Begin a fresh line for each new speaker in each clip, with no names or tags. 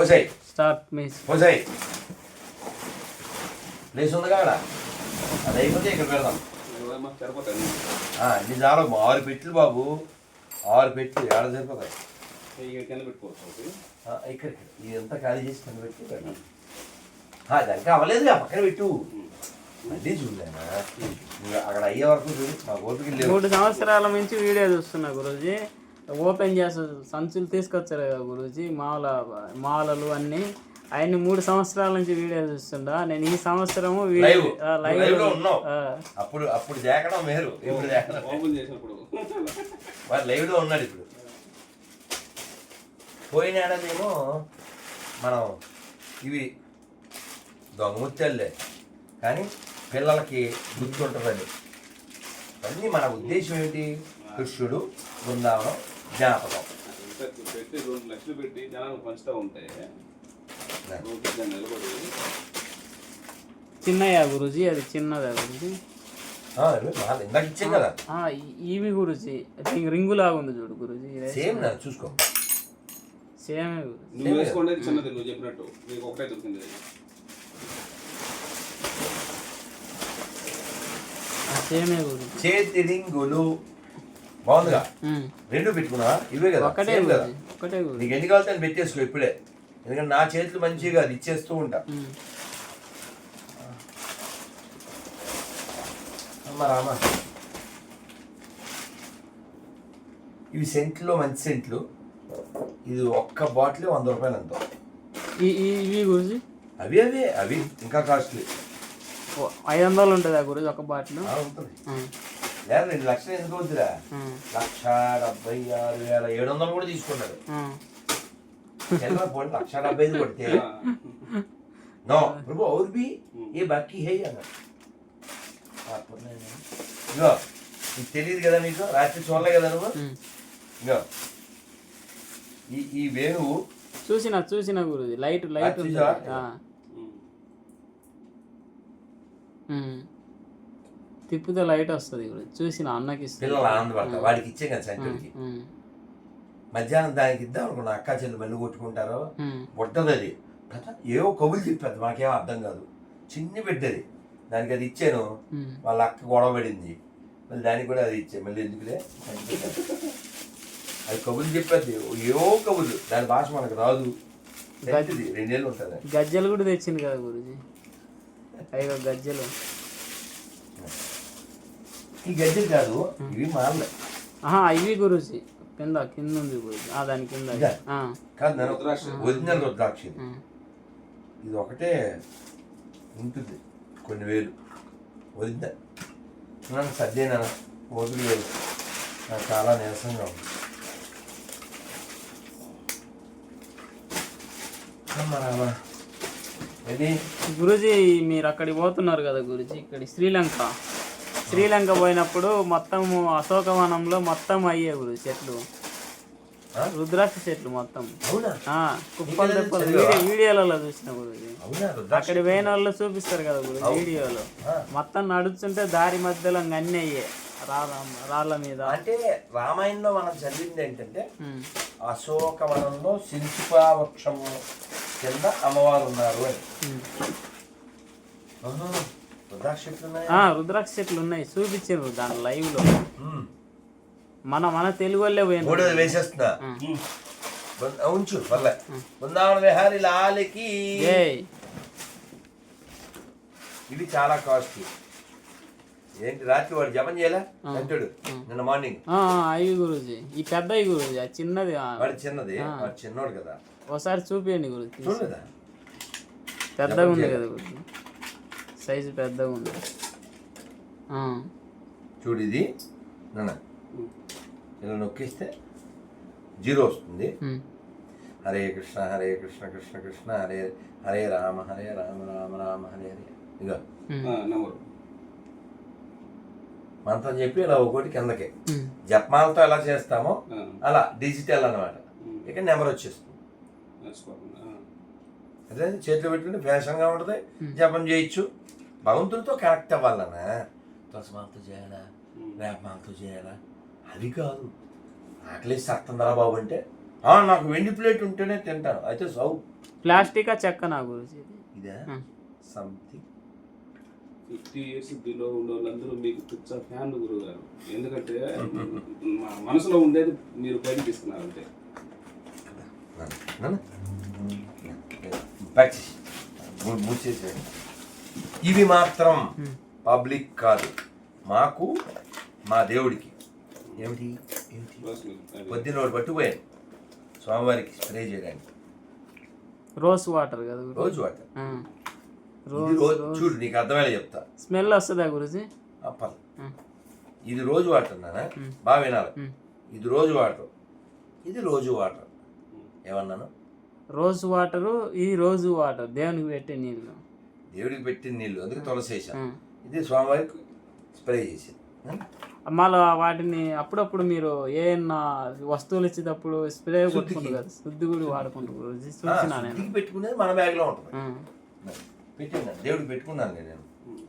పోసాయి
start miss
పోసాయి place ఉంది అది అయిపోతే ఇక్కడ పెడదాం. అన్ని చాలా. ఆరు పెట్లు బాబు. ఆరు పెట్లు ఏడ సరిపోతాయి? ఇక్కడ ఇదంతా ఖాళీ చేసి కింద పెట్టి పెడదాం. దానికి పక్కన పెట్టు. మళ్ళీ చూడలేనా? అక్కడ అయ్యే వరకు చూడు. మా ఓపిక
సంవత్సరాల నుంచి వీడియో చూస్తున్నా గురూజీ. ఓపెన్ చేస్తా సంచులు తీసుకొచ్చారు కదా గురూజీ మాల మాలలు అన్ని. ఆయన్ని మూడు సంవత్సరాల నుంచి వీడియో చూస్తుండా. నేను ఈ సంవత్సరము
లైవ్ అప్పుడు అప్పుడు దేకడం వేరు. ఇప్పుడు దేకడం
ఓపెన్ చేసినప్పుడు.
వాడు లైవ్లో ఉన్నాడు ఇప్పుడు. పోయిన ఏడాదేమో మనం ఇవి దొంగముత్యాలే. కానీ పిల్లలకి గుర్తుంటుందండి. అన్నీ మన ఉద్దేశం ఏంటి? కృష్ణుడు బృందావనం జ్ఞాపకం.
ఇంకా పెట్టి రెండు లక్షలు పెట్టి జనాలు పంచుతూ ఉంటే నిలబడి
చిన్నయా గురూజీ అది చిన్నదా గురూజీ?
ఇందాక ఇచ్చాం కదా.
ఇవి గురూజీ. రింగ్ లాగా ఉంది చూడు గురూజీ
సేమ్ నా చూసుకో.
సేమ్
నువ్వు వేసుకోండి చిన్నది నువ్వు చెప్పినట్టు. నీకు ఒకటే దొరికింది.
సేమే గురూజీ.
చేతి రింగులు. బాగుందిగా. రెండు పెట్టుకున్నావా? ఇవే కదా
ఒకటే
కదా. నీకు ఎన్ని కావాలితే అని పెట్టేసుకో ఇప్పుడే. ఎందుకంటే నా చేతులు మంచిగా అది ఇచ్చేస్తూ ఉంటా. అమ్మ రామ. ఇవి సెంట్లో మంచి సెంట్లు. ఇది ఒక్క బాటిల్ వంద రూపాయలు
ఈ- ఇవి
అవి అవే అవి. ఇంకా కాస్ట్లీ.
ఐదు వందలు ఉంటుందా గురూజీ ఒక బాటిల్.
ఉంటుంది. లేదు రెండు లక్షలు ఎందుకు వద్దురా. లక్ష డెబ్బై ఆరు వేల ఏడు వందలు కూడా తీసుకున్నాడు. లక్ష డెబ్బై ఐదు కొడితే? నో ప్రభు ఔర్ బి ఏ బాకీ హే అన్నాడు. ఇగో నీకు తెలియదు కదా మీకు రాత్రి చూడలే కదా నువ్వు? ఇగో ఈ ఈ వేణువు
చూసిన చూసిన గురుజీ. లైట్ లైట్ ఉంది. తిప్పితే లైట్ వస్తుంది గురూజీ చూసిన అన్నకి
పిల్లలు ఆనందపడతారు. వాడికి ఇచ్చే కదా సెంటర్కి. మధ్యాహ్నం దానికి ఇద్దాం అనుకున్నా అక్క చెల్లి మళ్ళీ కొట్టుకుంటారు? అది. ఏవో కబులు చెప్పేది మాకేం అర్థం కాదు. చిన్ని బిడ్డది. దానికి అది ఇచ్చాను. వాళ్ళ అక్క గొడవ పడింది. మళ్ళీ దానికి కూడా అది ఇచ్చే. మళ్ళీ ఎందుకులే? అది కబులు చెప్పేది. ఏవో కబులు దాని భాష మనకు రాదు. రెండేళ్ళు ఉంటుంది.
గజ్జలు కూడా తెచ్చింది కదా గురూజీ. అయ్యో గజ్జలు.
ఈ గడ్డిలు కాదు ఇవి మారలే
ఆహా ఇవి గురూజీ. కింద కింద ఉంది గురూజీ. ఆ దాని కింద.
కాదు నేను
రుద్రాక్ష.
ఒరిజినల్ రుద్రాక్ష ఇది. ఒకటే ఉంటుంది కొన్ని వేలు. ఒరిజినల్. నన్ను సర్దేనా ఓపిక లేదు నాకు చాలా నీరసంగా ఉంది. రామా ఇది
గురూజీ మీరు అక్కడికి పోతున్నారు కదా గురూజీ ఇక్కడ శ్రీలంక. శ్రీలంక పోయినప్పుడు మొత్తం అశోకవనంలో మొత్తం అయ్యే గురు చెట్లు? రుద్రాక్ష చెట్లు మొత్తం. కుప్పలు తెప్పలు వీడియోలలో చూసిన గురుజీ అక్కడి పోయిన వాళ్ళు చూపిస్తారు కదా గురు వీడియోలో. మొత్తం నడుస్తుంటే దారి మధ్యలో అన్నీ అయ్యే రాళ్ళ మీద.
అంటే రామాయణంలో మనం చదివింది ఏంటంటే. అశోకవనంలో శిల్పా వృక్షం కింద అమ్మవారు ఉన్నారు అని. రుద్రాక్ష చెట్లు ఉన్నాయా?
చూపించారు దాని
లైవ్లో.
మన మన తెలుగు వాళ్ళే
వేసేస్తున్నా. ఉంచు బృందావన విహారి లాలికి ఇవి చాలా కాస్ట్లీ ఏంటి రాత్రి వాడు జపం చేయలే? అంటాడు నిన్న మార్నింగ్
అవి గురూజీ. ఈ పెద్దవి గురూజీ ఆ చిన్నది
వాడు చిన్నది వాడు చిన్నోడు కదా.
ఒకసారి చూపియండి గురూజీ.
చూడలేదా?
పెద్దగా ఉంది కదా గురూజీ. సైజు పెద్దగా ఉంది. ఆ,
చూడు ఇది. నాన్న. ఇలా నొక్కిస్తే జీరో వస్తుంది. హరే కృష్ణ హరే కృష్ణ కృష్ణ కృష్ణ హరే హరే రామ హరే రామ రామ రామ హరే హరే.
నెంబరు
మంత్రం చెప్పి ఇలా ఒకటి కిందకి.
ఉమ్,
జపమాలతో ఎలా చేస్తామో అలా డిజిటల్ అన్నమాట.
ఉమ్.
ఇక నెంబర్ వచ్చేస్తుంది. అదే చేతిలో పెట్టుకుంటే ఫ్యాషన్గా ఉంటుంది. జపం చేయొచ్చు. భగవంతుడితో కనెక్ట్ అవ్వాలన్నా తులసిమాలతో చేయాలా? వేపమాలతో చేయాలా? అది కాదు. ఆకలేసి సత్తందరా బాబు అంటే ఆ, నాకు వెండి ప్లేట్ ఉంటేనే తింటాను. అయితే సౌ.
ప్లాస్టిక్ చెక్కనా గురుజీ ఇది?
సంథింగ్.
ఫిఫ్టీ ఇయర్స్ బిలో ఉన్న వాళ్ళందరూ మీకు పిచ్చ ఫ్యాన్ గురువు గారు ఎందుకంటే మా మనసులో ఉండేది మీరు బయట తీసుకున్నారంటే.
ప్యాక్ మూసేసేయండి ఇవి మాత్రం పబ్లిక్ కాదు మాకు మా దేవుడికి ఏమిటి ఏమిటి పొద్దున్న ఒకటి పట్టుకుపోయాను స్వామివారికి స్ప్రే చేయడానికి
రోజ్ వాటర్ కదా
రోజు వాటర్ చూడు నీకు అర్థమయ్యే చెప్తా
స్మెల్ వస్తుందా గురుజీ
అప్పలు. ఇది రోజు వాటర్ నాన్న బాగా వినాలి. ఇది రోజు వాటర్ ఇది రోజు వాటర్ ఏమన్నాను
రోజ్ వాటరు ఈ రోజు వాటర్ దేవునికి పెట్టే నీళ్ళు.
దేవుడికి పెట్టిన నీళ్ళు అందుకే తులసేసాను
ఆ.
ఇది స్వామివారికి స్ప్రే చేసింది.
మళ్ళా వాటిని అప్పుడప్పుడు మీరు ఏమన్నా వస్తువులు ఇచ్చేటప్పుడు స్ప్రే కొట్టుకుంటారు కదా శుద్ధి కూడా వాడుకుంటారు. చూసినా నేను.
పెట్టుకునేది మన బ్యాగ్లో ఉంటుంది. దేవుడికి పెట్టుకున్నాను నేను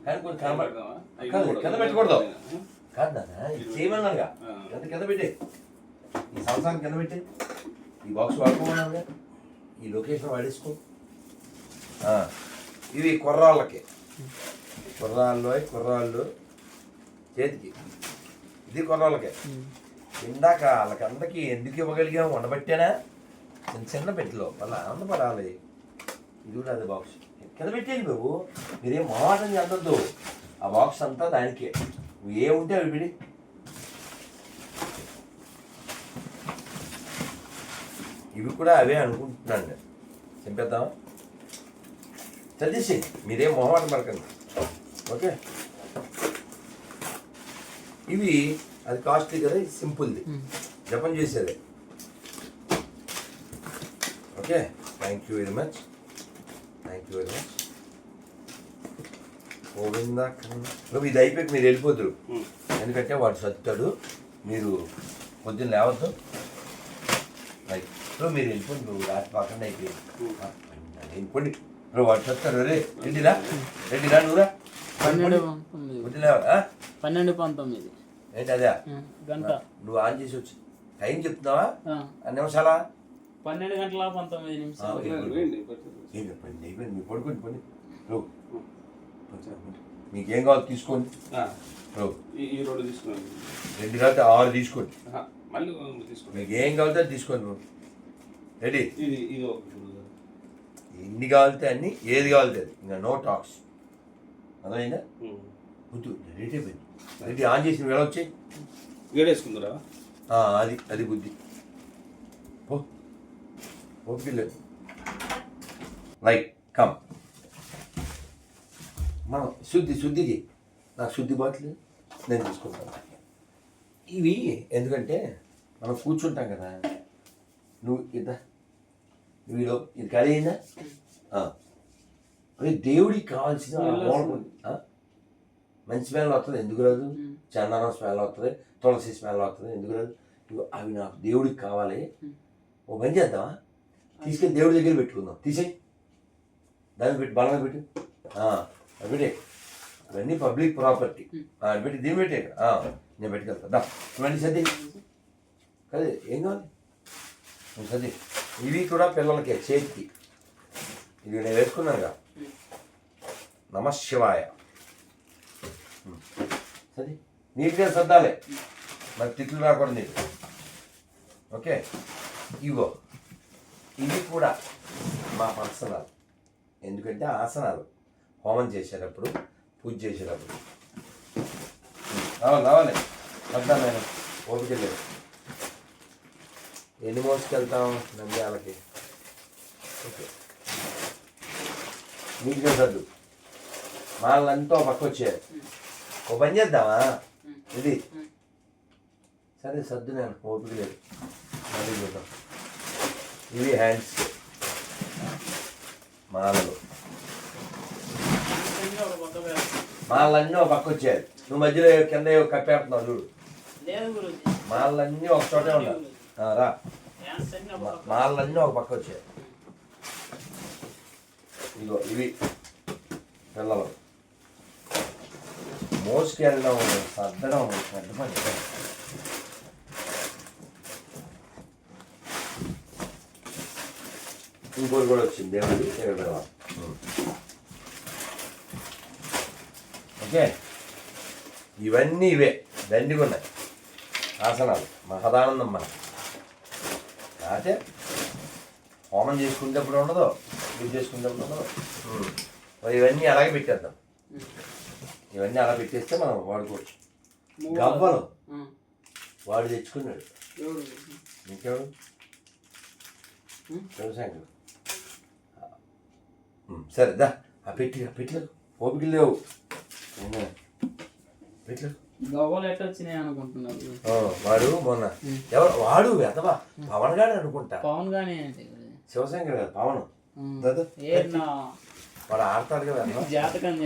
కానీ కొంచెం కాదు, కింద పెట్టకూడదు? కాదు? నాన్న కింద కింద పెట్టే ఈ సంవత్సరానికి కింద పెట్టే ఈ బాక్స్ ఈ లొకేషన్ వాడేసుకో. ఇవి కుర్రాళ్ళకి. కుర్రాళ్ళు కుర్రాళ్ళు చేతికి. ఇది కుర్రాళ్ళకే. ఇందాక వాళ్ళకి ఎందుకు ఇవ్వగలిగాం? ఉండబట్టేనా చిన్న చిన్న పెట్టిలో. వాళ్ళ ఆనందపడాలి. ఇది కూడా అదే బాక్స్ కింద పెట్టేయండి బాబు. మీరేం మొహమాటం చెందొద్దు ఆ బాక్స్ అంతా దానికే. నువ్వు ఏ ఉంటే అవి పిడి. ఇవి కూడా అవే అనుకుంటున్నాను నేను చంపేద్దామా చదివేసి మీరేం మొహమాటం పడకండి. ఓకే? ఇవి అది కాస్ట్లీ కదా సింపుల్ది. జపం చేసేదే. Okay? Thank you very much thank you very much Govinda నువ్వు ఇది అయిపోయి మీరు వెళ్ళిపోతురు. ఎందుకంటే వాడు సత్తాడు మీరు పొద్దున్న లేవద్దు. నువ్వు మీరు వెళ్ళిపోండి నువ్వు రాత్రి పక్కన అయిపోయింది. వెళ్ళిపోండి. నువ్వు వాడు సత్తాడు రే రెడ్డిరా రెడ్డిరా నువ్వురా
పన్నెండు పంతొమ్మిది.
ఏంటి అదే?
గంట.
నువ్వు ఆన్ చేసి వచ్చి. టైం చెప్తున్నావా? నిమిషాలా?
పన్నెండు గంటల పంతొమ్మిది నిమిషాలు.
ఏం చెప్పండి అయిపోయింది మీరు పడుకోండి పని. రో. మీకేం కావాలి తీసుకోండి.
ఆ,
రో.
ఈ- రెండు తీసుకున్నాను
రెండు కావాలి ఆరు తీసుకోండి.
మళ్ళీ తీసుకోండి.
మీకు ఏం కావాలితే అది తీసుకోండి బ్రో రెడీ
ఇది ఇది.
ఎన్ని కావాలితే అన్ని ఏది కావాలితే ఇంకా నో టాక్స్ అర్థమైందా?
ఉమ్.
వద్దు రెడీ అయిపోయింది. రెడీ ఆన్ చేసి నువ్వు ఎలా వచ్చాయి?
వేడేసుకుందరా
అది అది బుద్ధి. ఓ ఓకే లేదు. లైక్ కమ్ మనం శుద్ధి శుద్ధికి నాకు శుద్ధి బాటిల్ నేను తీసుకుంటాను. ఇవి ఎందుకంటే మనం కూర్చుంటాం కదా. నువ్వు ఇద్దా నువ్వు ఇదో ఖాళీ అయిందా. అరే దేవుడికి కావాల్సిన? మంచి స్మెల్ వస్తుంది ఎందుకు రాదు? చందనం స్మెల్ వస్తుంది తులసి స్మెల్ వస్తుంది ఎందుకు రాదు? అవి నాకు దేవుడికి కావాలి. ఓ పని చేద్దామా? తీసుకెళ్ళి దేవుడి దగ్గర పెట్టుకుందాం. తీసేయి. దాన్ని పెట్టి బలంగా పెట్టు. అది పెట్టే. ఇవన్నీ పబ్లిక్ ప్రాపర్టీ. అది పెట్టి దీన్ని పెట్టే. నేను పెట్టుకెళ్తా. దా ఇవన్నీ సర్ది. కదే ఏం కావాలి? నువ్వు ఇవి కూడా పిల్లలకి చేతికి. ఇవి నేను వేసుకున్నానుగా. నమ శివాయ. సరే? నీట్గా సర్దాలే? మరి తిట్లు రాకూడదు నీకు. ఓకే? ఇగో ఇవి కూడా మా ఆసనాలు ఎందుకంటే ఆసనాలు హోమం చేసేటప్పుడు పూజ చేసేటప్పుడు. రావాలి రావాలి. సర్దా నేను ఓపిక లేదు. ఎన్ని మోసుకెళ్తాం నంద్యాలకి ఓకే. నీట్గా సర్దు వాళ్ళంతా పక్క వచ్చారు ఓ పని చేద్దామా? ఇది. సరే సర్దు నేను. ఓపిక లేదు. మళ్ళీ చూద్దాం. ఇవి హ్యాండ్స్. మాలలు. మాలన్నీ ఒక పక్క వచ్చాయి నువ్వు మధ్యలో కింద కప్పేస్తున్నావు చూడు. మాలన్నీ ఒక చోటే ఉండాలి. ఆ, రా
అన్నీ ఒక
మాలన్నీ ఒక పక్క వచ్చాయి. ఇగో ఇవి పిల్లలు. మోసుకెళ్ళడం సర్దడం పెద్ద పని. ఇంకోటి కూడా వచ్చింది. దేవుడి ఇక్కడ ఓకే. ఇవన్నీ ఇవే. దండిగా ఉన్నాయి ఆసనాలు. మహదానందం మనకి. అయితే హోమం చేసుకునేటప్పుడు ఉండదు పూజ చేసుకునేటప్పుడు ఉండదు. మరి ఇవన్నీ అలాగే పెట్టేద్దాం. ఇవన్నీ అలా పెట్టేస్తే మనం వాడుకోవచ్చు. గవ్వలు. వాడు తెచ్చుకున్నాడు? ఇంకెవడు
ఉమ్,
సరే దా. ఆ పెట్టి ఆ పెట్లు ఓపిక లేవు ఏనా?
వచ్చినాయి అనుకుంటున్నారు.
వాడు మొన్న ఎవరు? వాడు ఎదవా పవన్ గాడు అనుకుంటా.
పవన్ గానే?
శివశంకర్ కదా పవన్. వాడు ఆడతాడు కదా.
జాతకం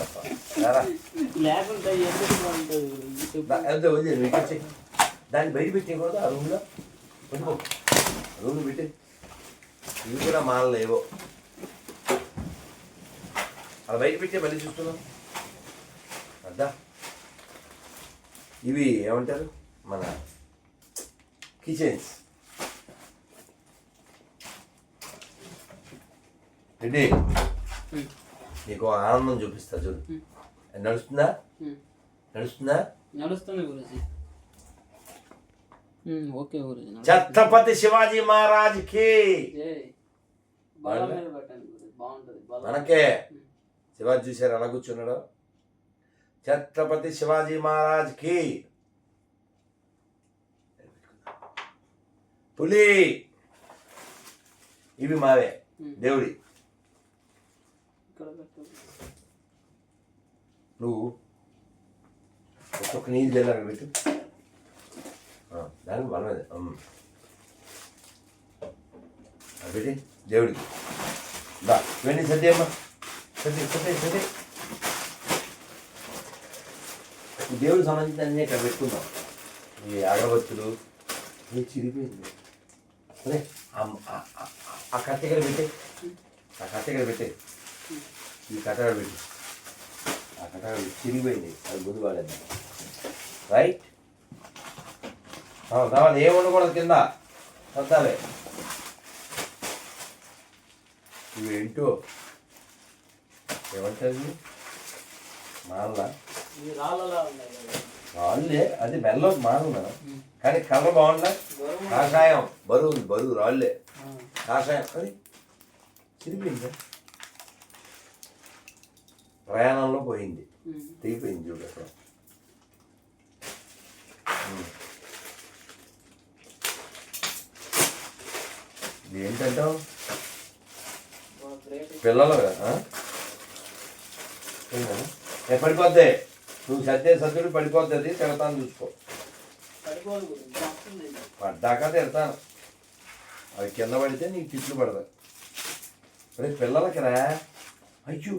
అప్ప. రారా.
లేకుంటే
దాన్ని బయట పెట్టేయకూడదు ఆ రూమ్లో. పట్టుకో రూమ్లో పెట్టి. ఇవి కూడా మానలేవో. అలా బయట పెట్టే మళ్ళీ చూస్తున్నాం అద్దా ఇవి ఏమంటారు? మన కిచెన్స్ రెడ్డి. నీకు ఆనందం చూపిస్తా చూడు. అది నడుస్తుందా. నడుస్తుందా?
నడుస్తుంది గురూజీ. ఓకే గురూజీ.
ఛత్రపతి శివాజీ
మహారాజ్కి.
మనకే. శివాజీ చూశారు ఎలా కూర్చున్నాడు? ఛత్రపతి శివాజీ మహారాజ్కి. పులి! ఇవి మావే దేవుడి. నువ్వు ఒక్కొక్క నీళ్ళు జల్లి అక్కడ పెట్టు దానికి. అది పెట్టి దేవుడికి. దా ఇవన్నీ సర్ది అమ్మా. సర్ది సర్ది సర్ది ఈ దేవుడికి సంబంధించిన ఇక్కడ పెట్టుకుందాం. ఈ అగరబత్తులు ఇది చిరిగిపోయింది. అదే ఆ- కట్టె ఇక్కడ పెట్టే ఆ కట్టె ఇక్కడ పెట్టే. ఈ కట్ట ఇక్కడ పెట్టి. ఆ కట్ట చిరిగిపోయింది. అది ముందు వాడేద్దాం. రైట్? కావాలి ఏం ఉండకూడదు కింద. వద్దాలే ఇవేంటో ఏమంటారు ఇవి? రాళ్ళే అది మెల్లో మానల
ఉమ్.
కానీ కలర్ బాగుందా. కాషాయం. బరువు ఉంది బరువు రాళ్ళే. కాషాయం. అది చిరిగిపోయిందా? ప్రయాణంలో పోయింది. తెగిపోయింది చూడు అక్కడ ఏంటంటావు. పిల్లలు పడిపోద్ది నువ్వు సర్దే సర్దుడు పడిపోద్ది అది తిడతాను చూసుకో. పడ్డాక తిడతాను. అవి కింద పడితే నీకు తిట్లు పడదు అరే పిల్లలకి రా. అయ్యో.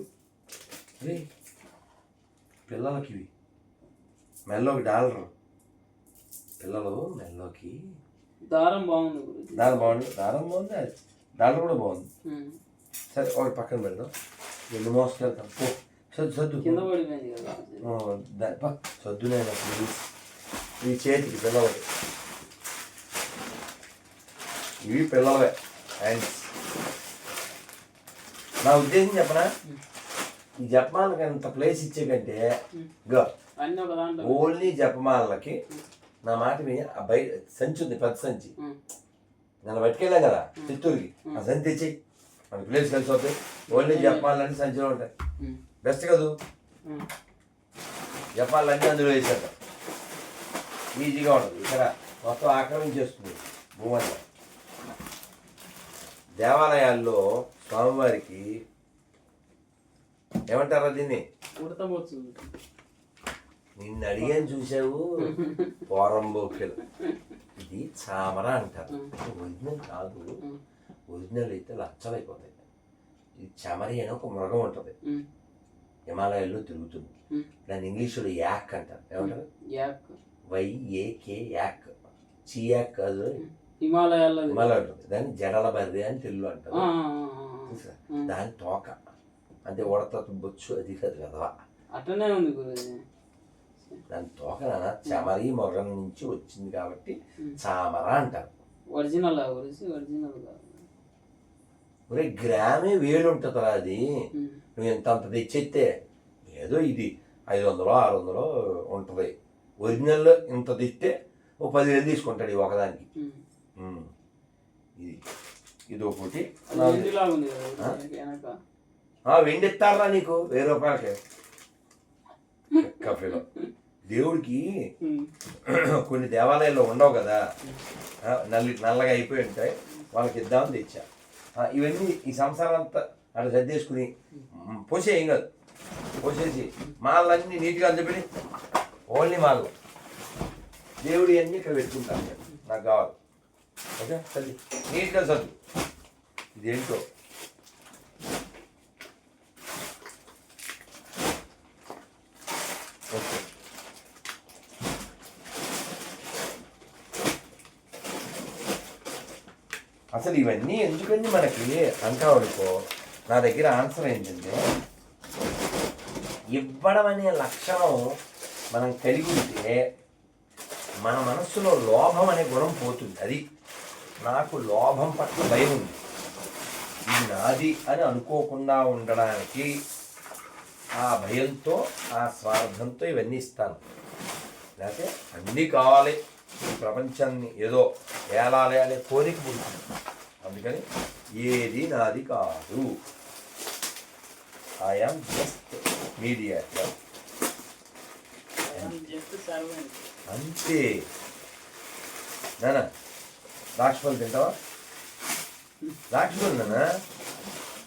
అరే పిల్లలకి ఇవి మెల్లోకి డాలర్. పిల్లలు మెల్లోకి.
దారం బాగుంది.
దారం బాగుంది. దారం బాగుంది. డాలర్ కూడా బాగుంది. సరే ఒకటి పక్కన పెడదాం. ఎన్ని మోసుకెళ్తాం పో. సర్దు సర్దు
కింద పడిపోయింది కదా గురూజీ.
ఆ, దా- పా, సర్దునైనా ప్లీజ్ ఈ చేతికి పిల్లలకి ఇవి పిల్లలవే హ్యాండ్స్ నా ఉద్దేశం చెప్పనా ఈ జపమాలకి అంత ప్లేస్ ఇచ్చే కంటే గో
అన్ని ఒక దాంట్లో
ఓన్లీ జపమాలకి నా మాట ఆ బయట సంచి ఉంది పెద్ద సంచి. నన్ను పట్టుకెళ్ళాం కదా చిత్తూరుకి ఆ సంచి తెచ్చి మన ప్లేస్ కలిసి వస్తాయి ఓన్లీ జపమాలన్నీ సంచిలో ఉంటాయి. బెస్ట్ కదూ. జపాలన్నీ అందులో వేసాక ఈజీగా ఉండదు ఇక్కడ మొత్తం ఆక్రమించేస్తుంది భూమంతా దేవాలయాల్లో స్వామివారికి ఏమంటారా దీన్ని? నిన్ను అడిగాను చూసావు పోరంబోకెలు. ఇది చామర అంటారు. ఒరిజినల్ కాదు. ఒరిజినల్ అయితే లచ్చలైపోతాయి. ఇది చమరి అని ఒక మృగం ఉంటుంది. హిమాలయాల్లో తిరుగుతుంది. దాన్ని ఇంగ్లీష్లో యాక్ అంటారు. ఏమంటారు?
యాక్.
వైఏకే యాక్. చియాక్ కాదు.
హిమాలయాల్లో ఇది.
హిమాలయ ఉంటుంది దాన్ని జడల బర్రె అని తెలుగు అంటారు. దాని తోక. అంటే ఉడత బొచ్చు అది కాదు కదా.
అట్లనే ఉంది గురూజీ.
దాని తోక చమరి మొగం నుంచి వచ్చింది కాబట్టి. చామర అంటారు.
ఒరిజినల్ ఒరిజినల్
ఒరే గ్రామే వేలు ఉంటుందిరా అది. నువ్వు ఎంత అంత తెచ్చేస్తే ఏదో ఇది ఐదు వందలు ఆరు వందలు ఉంటుంది. ఒరిజినల్ ఇంత తెస్తే ఓ పదివేలు తీసుకుంటాడు ఈ ఒకదానికి. ఇది ఇది ఒకటి.
కదా
వెండి ఇస్తారా నీకు? వెయ్యి రూపాయలకి. కఫేలో దేవుడికి. కొన్ని దేవాలయాల్లో ఉండవు కదా. నల్లి నల్లగా అయిపోయి ఉంటాయి. వాళ్ళకి ఇద్దామని తెచ్చా. ఇవన్నీ ఈ సంసారం అంతా అక్కడ సర్దేసుకుని మ్, పోసే ఏం కాదు. పోసేసి మాలన్నీ నీట్గా అందుపెట్టి ఓన్లీ మాలు దేవుడి అన్నీ ఇక్కడ పెట్టుకుంటాను నాకు కావాలి. ఓకే? తల్లి నీట్గా చదువు. ఇదేంటో ఓకే అసలు ఇవన్నీ ఎందుకండి మనకి? అంకావడుకో నా దగ్గర ఆన్సర్ ఏంటంటే ఇవ్వడం అనే లక్షణం మనం కలిగి ఉంటే మన మనస్సులో లోభం అనే గుణం పోతుంది. అది నాకు లోభం పట్ల భయం ఉంది. ఇది నాది అని అనుకోకుండా ఉండడానికి ఆ భయంతో ఆ స్వార్థంతో ఇవన్నీ ఇస్తాను. లేకపోతే అన్నీ కావాలి. ప్రపంచాన్ని ఏదో ఏలాలి అనే కోరిక పుడుతుంది. అందుకని ఏది నాది కాదు. ఐఎమ్ జస్ట్ మీడియేటర్
సర్వెంట్
అంతే. నానా ద్రాక్షపళ్ళు తింటావా? ద్రాక్షపళ్ళు నానా?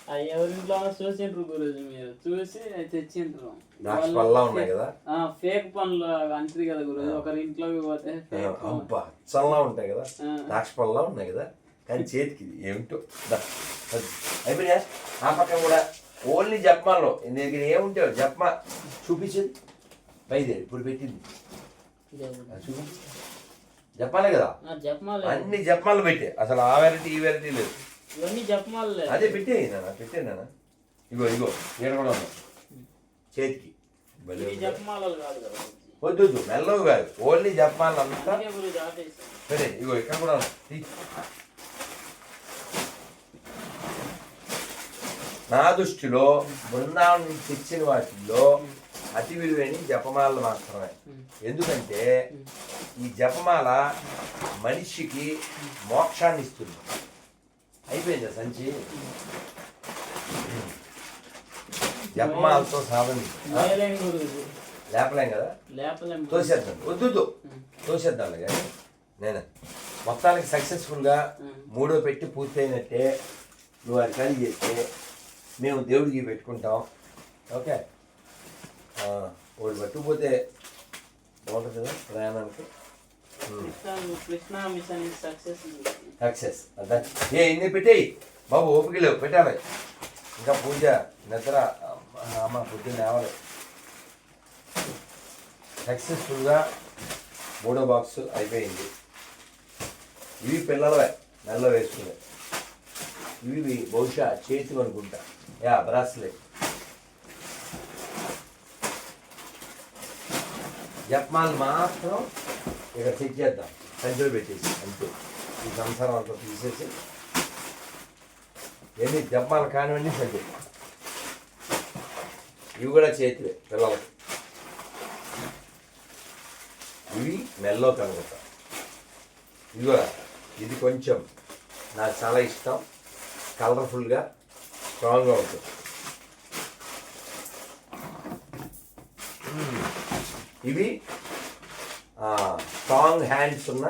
ఎవరింట్లో చూసిండ్రు గురుజు మీరు. చూసి తెచ్చిండ్రు.
ఉన్నాయి కదా?
ఫేక్ పనులు అంటది కదా గురుజు. ఒకరి ఇంట్లోకి పోతే
చల్లగా ఉంటాయి కదా. ద్రాక్ష పళ్ళలా ఉన్నాయి కదా? కానీ చేతికి ఏమిటో? దా, అది. అయిపోయా ఆ పక్కన కూడా ఓన్లీ జప్మాలో దగ్గర ఏముంటావు జప్మా. చూపించింది? బయదేరి ఇప్పుడు పెట్టింది. చూపించు జపాలే కదా? అన్ని జపాలు పెట్టే. అసలు ఆ వెరైటీ ఈ వెరైటీ లేదు.
ఇవన్నీ
అదే పెట్టే నాన్న ఇగో ఇగో ఈడ కూడా ఉంది. చేతికి.
జపమాలలు కాదు కదా.
వద్దు వద్దు మెల్లవు కాదు. ఓన్లీ జపాలు అంతా సరే ఇగో ఇక్కడ కూడా. తీ. నా దృష్టిలో బృందావనం నుంచి తెచ్చిన వాటిల్లో అతి విలువైన జపమాలలు మాత్రమే. ఎందుకంటే ఈ జపమాల మనిషికి మోక్షాన్ని ఇస్తుంది. అయిపోయిందా సంచి జపమాలతో సాధన లేపలేం కదా. తోసేద్దాం వద్దు. తోసేద్దాం కానీ నేను మొత్తానికి సక్సెస్ఫుల్గా మూడో పెట్టి పూర్తయినట్టే నువ్వు అది ఖాళీ చేస్తే మేము దేవుడికి పెట్టుకుంటాం. ఓకే? ఒకటి పట్టుకుపోతే బాగుంటుంది కదా ప్రయాణానికి?
సక్సెస్
అదా. ఏ ఇన్ని పెట్టేయి బాబు ఓపిక లేవు పెట్టాలి ఇంకా పూజ నిద్ర అమ్మ, అమ్మ పొద్దున్న లేవాలి. సక్సెస్ఫుల్గా మూడో బాక్స్ అయిపోయింది. ఇవి పిల్లలవే నెలలో వేసుకునే. ఇవి బహుశా చేతి అనుకుంటా. యా బ్రాస్లెట్ జప్మాలు మాత్రం ఇక చెక్ చేద్దాం సంచిలో పెట్టేసి అంతే ఈ సంసారం అంతా తీసేసి ఎన్ని జప్మాలు కానివ్వండి సంచి ఇవి కూడా చేతివే పిల్లలకి ఇవి మెల్లో కనుగొంటా ఇదిగో ఇది కొంచెం నాకు చాలా ఇష్టం కలర్ఫుల్గా స్ట్రాంగ్గా ఉంటుంది ఇవి స్ట్రాంగ్ హ్యాండ్స్ ఉన్న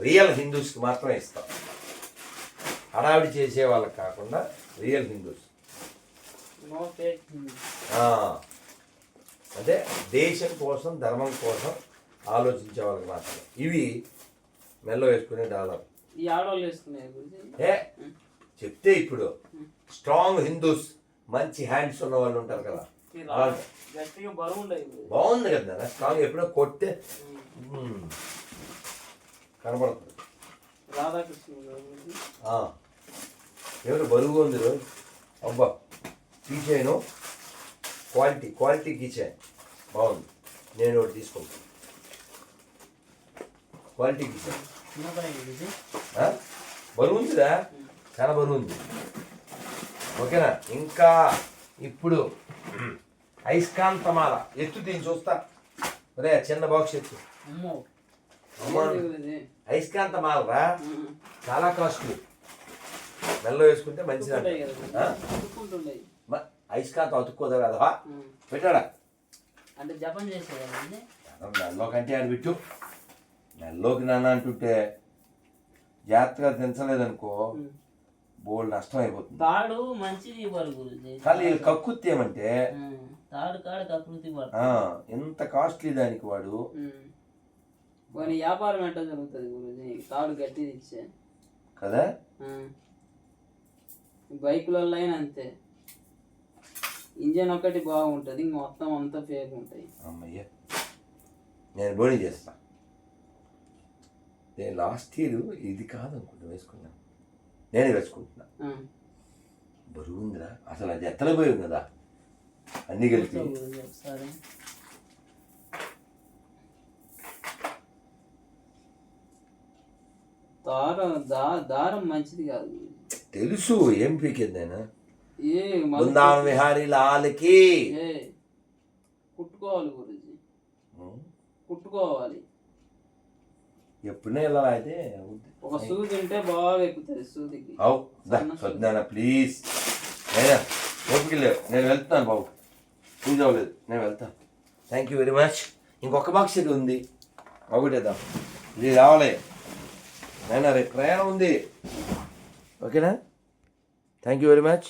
రియల్ హిందూస్కి మాత్రమే ఇస్తాం. హడావిడి చేసే వాళ్ళకి కాకుండా రియల్ హిందూస్ అంటే దేశం కోసం ధర్మం కోసం ఆలోచించే వాళ్ళకి మాత్రమే. ఇవి మెల్ల వేసుకునే డాలర్. ఏ? చెప్తే ఇప్పుడు స్ట్రాంగ్ హిందూస్ మంచి హ్యాండ్స్ ఉన్న వాళ్ళు ఉంటారు కదా.
బరువు.
బాగుంది కదా స్ట్రాంగ్ ఎప్పుడో కొట్టే. ఆ. ఎవరు బరువుగా ఉంది అబ్బా. కీచైను క్వాలిటీ క్వాలిటీ కీచైన్ బాగుంది. నేను ఒకటి తీసుకుంటాను క్వాలిటీ కీచైన్
గురూజీ.
బరువు ఉందిరా? చాలా బరువు ఉంది. ఓకేనా? ఇంకా ఇప్పుడు ఐస్కాంతమాల. ఎత్తు దీన్ని చూస్తా. ఒరే చిన్న బాక్స్ ఎత్తు. ఐస్కాంతమాల రా. చాలా కాస్ట్లీ. మెల్లో వేసుకుంటే మంచిది ఐస్కాంతం అతుక్కోదా కదా. పెట్టాడా?
అంటే జపం చేసేదండి
నెలలో కంటే అని పెట్టు. నెలలోకి నాన్న అంటుంటే జాగ్రత్తగా తినలేదనుకో బోల్డ్ నష్టం అయిపోతుంది
తాడు మంచిది ఇవ్వాలి గురుజీ.
కానీ వీళ్ళు కక్కుత్తి ఏమంటే
తాడు కాడు
ఆ, ఎంత కాస్ట్లీ దానికి వాడు.
పోనీ వ్యాపారం ఎట్లా జరుగుతుంది గురుజీ? తాడు గట్టిది ఇచ్చే.
కదా?
బైకులలో అయినా అంతే. ఇంజన్ ఒకటి బాగుంటుంది ఇంక మొత్తం అంతా ఫేక్ ఉంటాయి.
అమ్మయ్య. నేను బోణి చేస్తా. నేను లాస్ట్ ఇయర్ ఇది కాదు అనుకుంటా వేసుకున్నా. నేనే వేసుకుంటున్నా
ఆ.
బరువు ఉందిరా అసలు అది ఎత్తలో పోయి ఉంది కదా. అన్నీ కలిపి.
దారం దారం మంచిది కాదు.
తెలుసు ఏం పీకేది
మళ్ళీ
బృందావన విహారీ లాలకి.
కుట్టుకోవాలి గురూజీ. కుట్టుకోవాలి.
ఎప్పుడైనా ఇలా అయితే.
ఒక సూది ఉంటే బాగా ఎక్కుతుంది సూదికి.
అవు ప్లీజ్ నేనా? ఓపిక లేవు నేను వెళ్తున్నాను బాబు. పూజ అవ్వలేదు. నేను వెళ్తాను థ్యాంక్ యూ వెరీ మచ్ ఇంకొక బాక్స్ ఇది ఉంది. ఒకటేద్దాం ఇది రావాలి. నేను రేపు ప్రయాణం ఉంది. ఓకేనా? Thank you very much